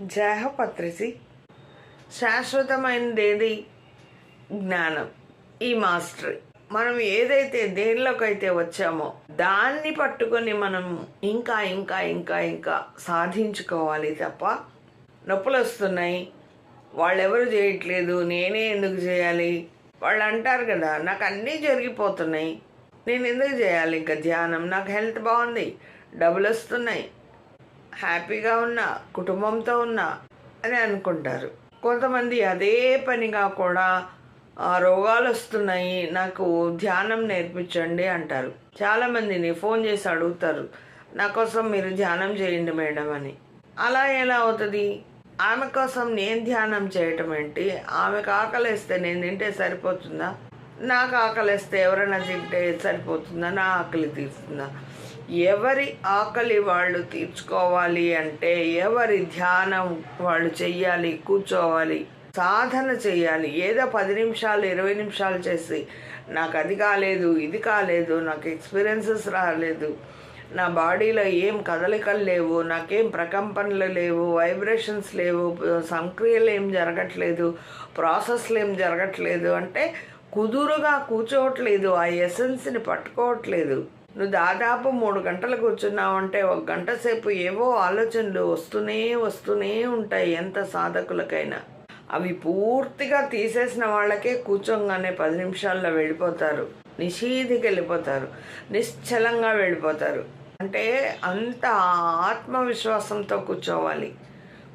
జయపత్రిసి శాశ్వతమైనది ఏది జ్ఞానం. ఈ మాస్టరీ. మనం ఏదైతే దేనిలోకైతే వచ్చామో దాన్ని పట్టుకొని మనం ఇంకా ఇంకా ఇంకా ఇంకా సాధించుకోవాలి తప్ప నొప్పులు వస్తున్నాయి వాళ్ళెవరు చేయట్లేదు? నేనే ఎందుకు చేయాలి? వాళ్ళు అంటారు కదా నాకు అన్నీ జరిగిపోతున్నాయి. నేను ఎందుకు చేయాలి? ఇంకా ధ్యానం. నాకు హెల్త్ బాగుంది. డబ్బులు వస్తున్నాయి హ్యాపీగా ఉన్నా కుటుంబంతో ఉన్నా అని అనుకుంటారు. కొంతమంది అదే పనిగా కూడా "ఆ, రోగాలు వస్తున్నాయి నాకు ధ్యానం నేర్పించండి అంటారు. చాలామందిని ఫోన్ చేసి అడుగుతారు నా కోసం మీరు ధ్యానం చేయండి మేడం అని. అలా ఎలా అవుతుంది? ఆమె కోసం నేను ధ్యానం చేయటం ఏంటి? ఆమెకు ఆకలిస్తే నేను తింటే సరిపోతుందా? నాకు ఆకలిస్తే ఎవరైనా తింటే సరిపోతుందా? నా ఆకలి తీరుతుందా? ఎవరి ఆకలి వాళ్ళు తీర్చుకోవాలి అంటే ఎవరి ధ్యానం వాళ్ళు చెయ్యాలి కూర్చోవాలి సాధన చేయాలి ఏదో పది నిమిషాలు ఇరవై నిమిషాలు చేసి నాకు అది కాలేదు ఇది కాలేదు నాకు ఎక్స్పీరియన్సెస్ రాలేదు నా బాడీలో ఏం కదలికలు లేవు నాకేం ప్రకంపనలు లేవు వైబ్రేషన్స్ లేవు సంక్రియలు ఏం జరగట్లేదు ప్రాసెస్లు ఏం జరగట్లేదు అంటే కుదురుగా కూర్చోవట్లేదు ఆ ఎసెన్స్ని పట్టుకోవట్లేదు. నువ్వు దాదాపు మూడు గంటలు కూర్చున్నావు అంటే ఒక గంట సేపు ఏవో ఆలోచనలు వస్తూనే వస్తూనే ఉంటాయి ఎంత సాధకులకైనా. అవి పూర్తిగా తీసేసిన వాళ్ళకే కూర్చోగానే పది నిమిషాల్లో వెళ్ళిపోతారు. నిషీధికి వెళ్ళిపోతారు. నిశ్చలంగా వెళ్ళిపోతారు. అంటే అంత ఆత్మవిశ్వాసంతో కూర్చోవాలి.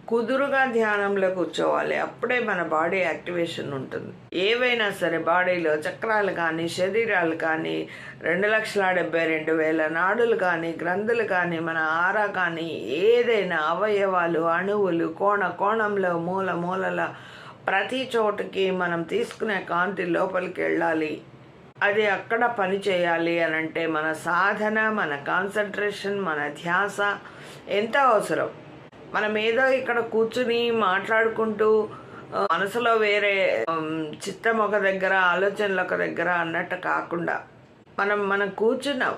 కుదురుగా ధ్యానంలో కూర్చోవాలి. అప్పుడే మన బాడీ యాక్టివేషన్ ఉంటుంది. ఏవైనా సరే బాడీలో చక్రాలు కానీ శరీరాలు కానీ రెండు లక్షల డెబ్బై రెండు వేల నాడులు కానీ గ్రంథులు కానీ మన ఆరా కానీ ఏదైనా అవయవాలు అణువులు కోణ కోణంలో మూల మూలల ప్రతి చోటుకి మనం తీసుకునే కాంతి లోపలికి వెళ్ళాలి. అది అక్కడ పని చేయాలి అని అంటే మన సాధన మన కాన్సన్ట్రేషన్ మన ధ్యాస ఎంత అవసరం? మనం ఏదో ఇక్కడ కూర్చుని మాట్లాడుకుంటూ మనసులో వేరే చిత్తం ఒక దగ్గర ఆలోచనలు ఒక దగ్గర అన్నట్టు కాకుండా మనం మనం కూర్చున్నాం.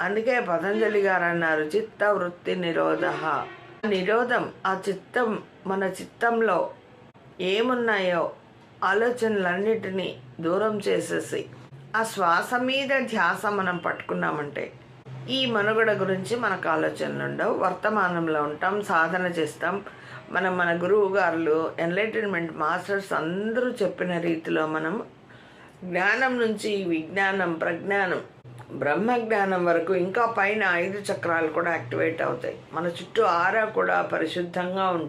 అందుకే పతంజలి గారు అన్నారు చిత్త వృత్తి నిరోధ. నిరోధం ఆ చిత్తం మన చిత్తంలో ఏమున్నాయో ఆలోచనలన్నిటినీ దూరం చేసేసి ఆ శ్వాస మీద ధ్యాస మనం పట్టుకున్నామంటే ఈ మనుగడ గురించి మనకు ఆలోచనలు ఉండవు. వర్తమానంలో ఉంటాం సాధన చేస్తాం. మనం మన గురువు గారులు ఎన్లైటన్మెంట్ మాస్టర్స్ అందరూ చెప్పిన రీతిలో మనం జ్ఞానం నుంచి విజ్ఞానం ప్రజ్ఞానం బ్రహ్మజ్ఞానం వరకు ఇంకా పైన ఐదు చక్రాలు కూడా యాక్టివేట్ అవుతాయి. మన చుట్టూ ఆరా కూడా పరిశుద్ధంగా ఉంటుంది.